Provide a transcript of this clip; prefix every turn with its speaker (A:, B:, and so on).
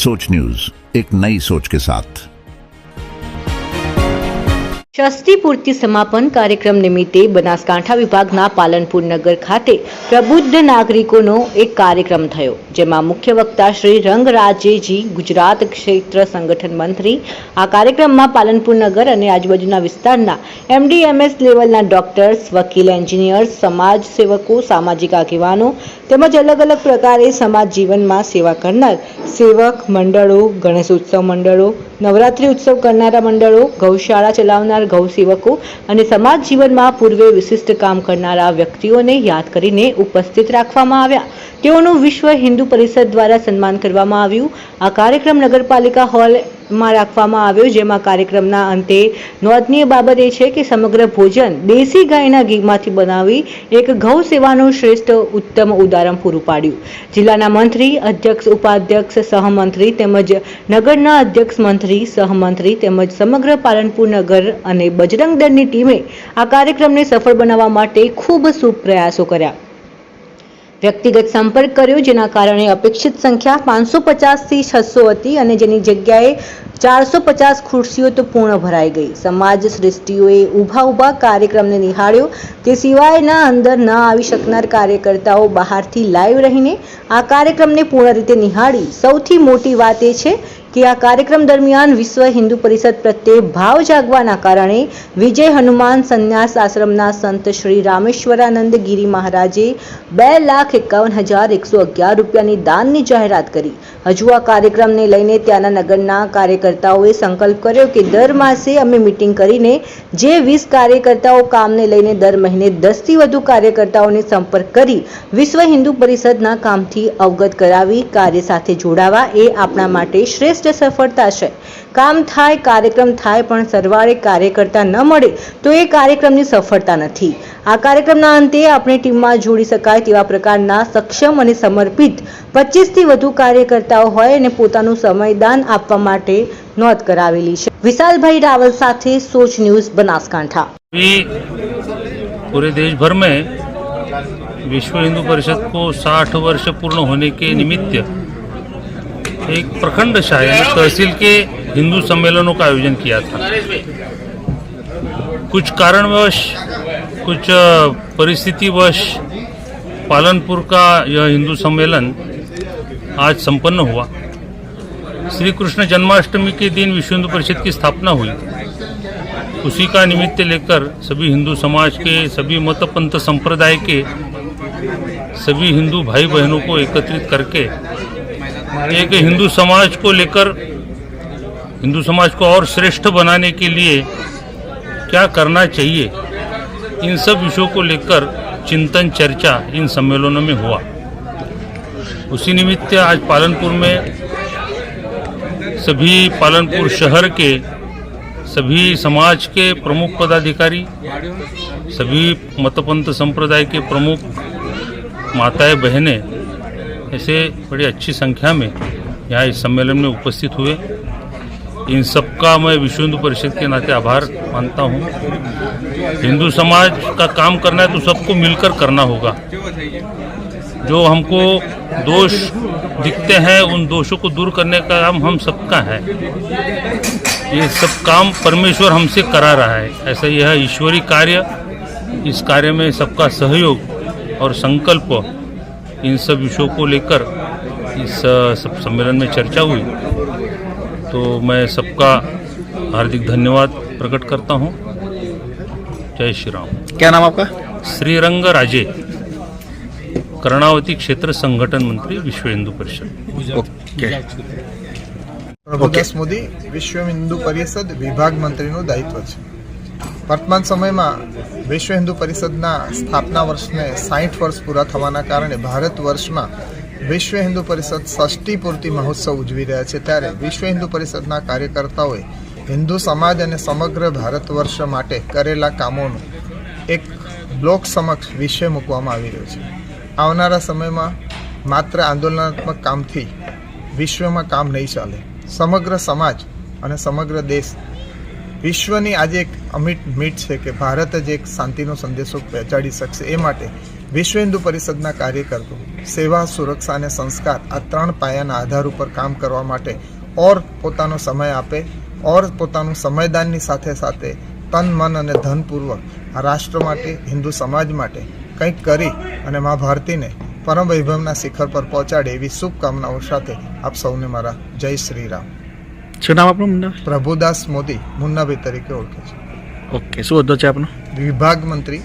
A: सोच न्यूज एक नई सोच के साथ
B: ષષ્ઠી પૂર્તિ સમાપન કાર્યક્રમ નિમિત્તે બનાસકાંઠા વિભાગના પાલનપુર નગર ખાતે પ્રબુદ્ધ નાગરિકોનો એક કાર્યક્રમ થયો જેમાં મુખ્ય વક્તા શ્રી રંગરાજેજી ગુજરાત ક્ષેત્ર સંગઠન મંત્રી આ કાર્યક્રમમાં પાલનપુર નગર અને આજુબાજુના વિસ્તારના એમડીએમએસ લેવલના ડોક્ટર્સ વકીલ એન્જિનિયર્સ સમાજ સેવકો સામાજિક આગેવાનો તેમજ અલગ અલગ પ્રકારે સમાજ જીવનમાં સેવા કરનાર સેવક મંડળો, ગણેશ ઉત્સવ મંડળો, નવરાત્રિ ઉત્સવ કરનારા મંડળો, ગૌશાળા ચલાવનાર ગૌસેવકો અને સમાજ જીવનમાં પૂર્વે વિશિષ્ટ કામ કરનારા વ્યક્તિઓને યાદ કરીને ઉપસ્થિત રાખવામાં આવ્યા. તેઓનું વિશ્વ હિન્દુ પરિષદ દ્વારા સન્માન કરવામાં આવ્યું. આ કાર્યક્રમ નગરપાલિકા હોલમાં રાખવામાં આવ્યો, જેમાં કાર્યક્રમના અંતે નોંધનીય બાબત એ છે કે સમગ્ર ભોજન દેશી ગાયના ઘીમાંથી બનાવી એક ગૌ સેવાનું શ્રેષ્ઠ ઉત્તમ ઉદાહરણ પૂરું પાડ્યું. જિલ્લાના મંત્રી, અધ્યક્ષ, ઉપાધ્યક્ષ, સહમંત્રી તેમજ નગરના અધ્યક્ષ મંત્રી, સહમંત્રી તેમજ સમગ્ર પાલનપુર નગર અને બજરંગ દળની ટીમે આ કાર્યક્રમને સફળ બનાવવા માટે ખૂબ શુભ પ્રયાસો કર્યા. વ્યક્તિગત સંપર્ક કર્યો, જેના કારણે અપેક્ષિત સંખ્યા પાંચસો પચાસથી છસો હતી અને જેની જગ્યાએ ચારસો પચાસ ખુરશીઓ તો પૂર્ણ ભરાઈ ગઈ. સમાજ સૃષ્ટિઓએ ઊભા ઊભા કાર્યક્રમને નિહાળ્યો. તે સિવાયના અંદર ન આવી શકનાર કાર્યકર્તાઓ બહારથી લાઈવ રહીને આ કાર્યક્રમને પૂર્ણ રીતે નિહાળી. સૌથી મોટી વાત એ છે કે આ કાર્યક્રમ દરમિયાન વિશ્વ હિન્દુ પરિષદ પ્રત્યે ભાવ જાગવાના કારણે વિજય હનુમાન સંન્યાસ આશ્રમના સંત શ્રી રામેશ્વરાનંદ ગિરી મહારાજે બે લાખ એકાવન હજાર એકસો અગિયાર રૂપિયાની દાનની જાહેરાત કરી. હજુ આ કાર્યક્રમને લઈને ત્યાંના નગરના કાર્યકર્તાઓએ સંકલ્પ કર્યો કે દર માસે અમે મિટિંગ કરીને જે વીસ કાર્યકર્તાઓ કામને લઈને દર મહિને દસથી વધુ કાર્યકર્તાઓને સંપર્ક કરી વિશ્વ હિન્દુ પરિષદના કામથી અવગત કરાવી કાર્ય સાથે જોડાવા એ આપણા માટે શ્રેષ્ઠ સફળતા છે કામ થાય કાર્યક્રમ થાય પણ સરવાળે કાર્યકર્તા ન મળે તો એ કાર્યક્રમની સફળતા નથી આ કાર્યક્રમના અંતે આપણી ટીમમાં જોડી શકાય તેવા પ્રકારના સક્ષમ અને સમર્પિત પચીસથી વધુ કાર્યકર્તાઓ હોય અને પોતાનું સમયદાન આપવા માટે નોંધ કરાવેલી છે વિશાલભાઈ રાવલ સાથે સોચ ન્યૂઝ બનાસકાંઠા
C: अभी पूरे देश भर में विश्व हिंदू परिषद को 60 वर्ष पूर्ण होने के निमित्त एक प्रखंड शाह यानी तहसील के हिंदू सम्मेलनों का आयोजन किया था। कुछ कारणवश, कुछ परिस्थितिवश पालनपुर का यह हिंदू सम्मेलन आज संपन्न हुआ। श्री कृष्ण जन्माष्टमी के दिन विश्व हिंदू परिषद की स्थापना हुई। उसी का निमित्त लेकर सभी हिंदू समाज के, सभी मत पंथ संप्रदाय के, सभी हिंदू भाई बहनों को एकत्रित करके एक हिंदू समाज को लेकर, हिंदू समाज को और श्रेष्ठ बनाने के लिए क्या करना चाहिए? इन सब विषयों को लेकर चिंतन चर्चा इन सम्मेलनों में हुआ। उसी निमित्त आज पालनपुर में सभी पालनपुर शहर के सभी समाज के प्रमुख पदाधिकारी, सभी मतपंथ संप्रदाय के प्रमुख माताएँ, बहनें ऐसे बड़ी अच्छी संख्या में यहाँ इस सम्मेलन में उपस्थित हुए। इन सबका मैं विश्व हिंदू परिषद के नाते आभार मानता हूँ। हिंदू समाज का काम करना है तो सबको मिलकर करना होगा। जो हमको दोष दिखते हैं, उन दोषों को दूर करने का काम हम सबका है। ये सब काम परमेश्वर हमसे करा रहा है। ऐसा यह ईश्वरी कार्य, इस कार्य में सबका सहयोग और संकल्प इन सब विषयों को लेकर इस अ, सब सम्मेलन में चर्चा हुई तो मैं सबका हार्दिक धन्यवाद प्रकट करता हूँ जय श्री राम
D: क्या नाम आपका
C: श्रीरंग राजे कर्णावती क्षेत्र संगठन मंत्री विश्व हिंदू परिषद
D: ઓકે
E: પ્રભુદાસ મોદી વિશ્વ હિન્દુ પરિષદ વિભાગ મંત્રીનું દાયિત્વ છે વર્તમાન સમયમાં વિશ્વ હિન્દુ પરિષદના સ્થાપના વર્ષને સાહીઠ વર્ષ પૂરા થવાના કારણે ભારત વર્ષમાં વિશ્વ હિન્દુ પરિષદ ષષ્ઠી પૂર્તિ મહોત્સવ ઉજવી રહ્યા છે. ત્યારે વિશ્વ હિન્દુ પરિષદના કાર્યકર્તાઓએ હિન્દુ સમાજ અને સમગ્ર ભારત વર્ષ માટે કરેલા કામોનું એક બ્લોક સમક્ષ વિષય મૂકવામાં આવી રહ્યો છે. આવનારા સમયમાં માત્ર આંદોલનાત્મક કામથી વિશ્વમાં કામ નહીં ચાલે. સમગ્ર સમાજ અને સમગ્ર દેશ વિશ્વની આજે એક અમિટ મીટ છે કે ભારત જ એક શાંતિનો સંદેશો પહોંચાડી શકશે. એ માટે વિશ્વ હિન્દુ પરિષદના કાર્યકર્તો, સેવા, સુરક્ષા અને સંસ્કાર આ ત્રણ પાયાના આધાર ઉપર કામ કરવા માટે ઓર પોતાનો સમય આપે, ઓર પોતાનું સમયદાનની સાથે સાથે તન, મન અને ધનપૂર્વક આ રાષ્ટ્ર માટે, હિન્દુ સમાજ માટે કંઈક કરી અને મા ભારતીને પરમ વૈભવના શિખર પર પહોંચાડે એવી શુભકામનાઓ સાથે આપ સૌને મારા જય શ્રી રામ.
D: શું નામ આપણું મુન્ના?
E: પ્રભુદાસ મોદી મુન્નાભાઈ તરીકે ઓળખે છે.
D: ઓકે શું હોદ્દો છે આપનો?
E: વિભાગ મંત્રી.